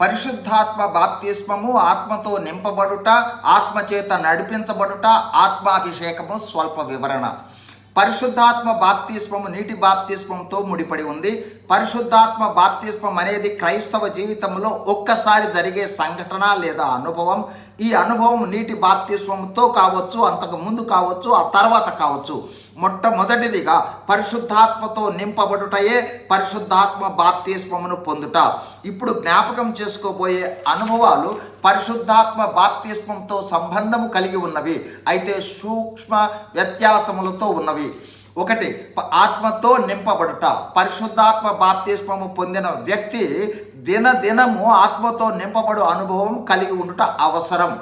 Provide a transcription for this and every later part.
పరిశుద్ధాత్మ బాప్తిస్మము ఆత్మతో నింపబడుట ఆత్మచేత నడిపించబడుట ఆత్మాభిషేకము స్వల్ప వివరణ. పరిశుద్ధాత్మ బాప్తిస్మము నీటి బాప్తిస్మంతో ముడిపడి ఉంది. పరిశుద్ధాత్మ బాప్తిస్మం అనేది క్రైస్తవ జీవితంలో ఒక్కసారి జరిగే సంఘటన లేదా అనుభవం. ఈ అనుభవం నీటి బాప్తిస్మంతో కావచ్చు అంతకు ముందు కావచ్చు ఆ తర్వాత కావచ్చు. మొట్టమొదటిదిగా పరిశుద్ధాత్మతో నింపబడుటయే పరిశుద్ధాత్మ బాప్తిస్మమును పొందుట. ఇప్పుడు జ్ఞాపకం చేసుకోబోయే అనుభవాలు పరిశుద్ధాత్మ బాప్తిస్మంతో సంబంధము కలిగి ఉన్నవి. అయితే సూక్ష్మ వ్యత్యాసములతో ఉన్నవి. ఒకటి ఆత్మతో నింపబడుట. పరిశుద్ధాత్మ బాప్తిస్మము పొందిన వ్యక్తి దినదినము ఆత్మతో నింపబడు అనుభవం కలిగి ఉండుట అవసరం.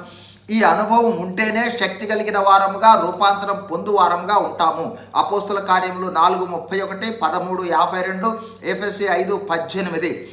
ఈ అనుభవం ఉంటేనే శక్తి కలిగిన వారముగా రూపాంతరం పొందువారంగా ఉంటాము. అపోస్తుల కార్యములు నాలుగు ముప్పై ఒకటి పదమూడు యాభై రెండు ఎఫ్ఎస్సి ఐదు పద్దెనిమిది.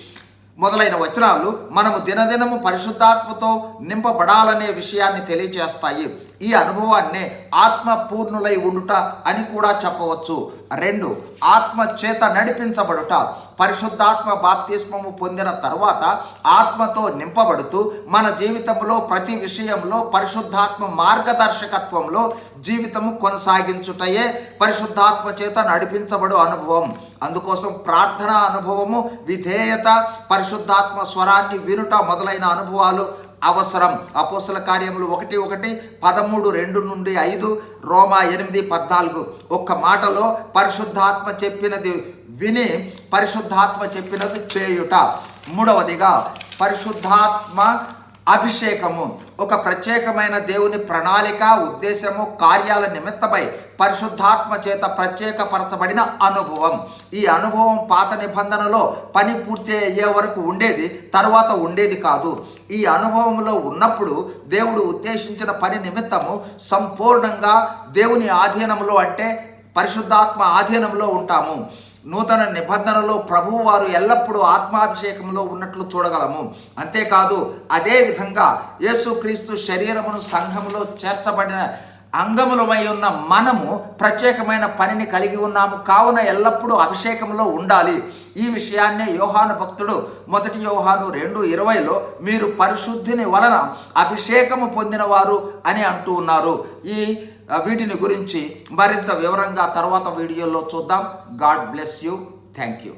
మొదలైన వచనాలు మనము దినదినము పరిశుద్ధాత్మతో నింపబడాలనే విషయాన్ని తెలియచేస్తాయి. ఈ అనుభవాన్నే ఆత్మ పూర్ణులై ఉండుట అని కూడా చెప్పవచ్చు. రెండు ఆత్మ చేత నడిపించబడుట. పరిశుద్ధాత్మ బాప్తిస్మము పొందిన తర్వాత ఆత్మతో నింపబడుతూ మన జీవితంలో ప్రతి విషయంలో పరిశుద్ధాత్మ మార్గదర్శకత్వంలో జీవితము కొనసాగించుటయే పరిశుద్ధాత్మ చేత నడిపించబడు అనుభవం. అందుకోసం ప్రార్థన అనుభవము విధేయత పరిశుద్ధాత్మ స్వరాన్ని వినుట మొదలైన అనుభవాలు అవసరం. అపోస్తుల కార్యములు ఒకటి ఒకటి పదమూడు రెండు నుండి ఐదు రోమా ఎనిమిది పద్నాలుగు. ఒక్క మాటలో పరిశుద్ధాత్మ చెప్పినది విని పరిశుద్ధాత్మ చెప్పినది చేయుట. మూడవదిగా పరిశుద్ధాత్మ అభిషేకము. ఒక ప్రత్యేకమైన దేవుని ప్రణాళిక ఉద్దేశము కార్యాల నిమిత్తమై పరిశుద్ధాత్మ చేత ప్రత్యేకపరచబడిన అనుభవం. ఈ అనుభవం పాత నిబంధనలో పని పూర్తి అయ్యే వరకు ఉండేది తర్వాత ఉండేది కాదు. ఈ అనుభవంలో ఉన్నప్పుడు దేవుడు ఉద్దేశించిన పని నిమిత్తము సంపూర్ణంగా దేవుని ఆధీనంలో అంటే పరిశుద్ధాత్మ ఆధీనంలో ఉంటాము. నూతన నిబంధనలో ప్రభువు వారు ఎల్లప్పుడూ ఆత్మాభిషేకంలో ఉన్నట్లు చూడగలము. అంతేకాదు అదే విధంగా యేసుక్రీస్తు శరీరమును సంఘములో చేర్చబడిన అంగములమై ఉన్న మనము ప్రత్యేకమైన పనిని కలిగి ఉన్నాము. కావున ఎల్లప్పుడూ అభిషేకంలో ఉండాలి. ఈ విషయాన్నే యోహాను భక్తుడు మొదటి యోహాను రెండు ఇరవైలో మీరు పరిశుద్ధిని వలన అభిషేకము పొందినవారు అని అంటూ ఉన్నారు. ఈ వీటిని గురించి మరింత వివరంగా తర్వాత వీడియోలో చూద్దాం. God bless you. Thank you